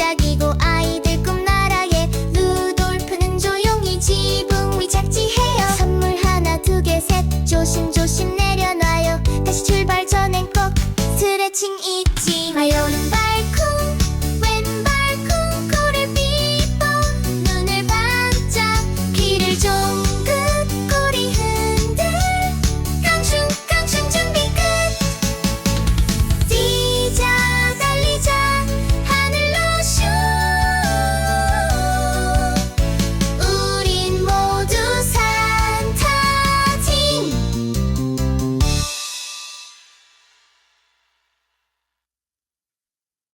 반짝이고 아이들 꿈나라에 루돌프는 조용히 지붕 위 착지해요. 선물 하나 두 개 셋 조심조심 내려놔요. 다시 출발 전엔 꼭 스트레칭 잊지 마요.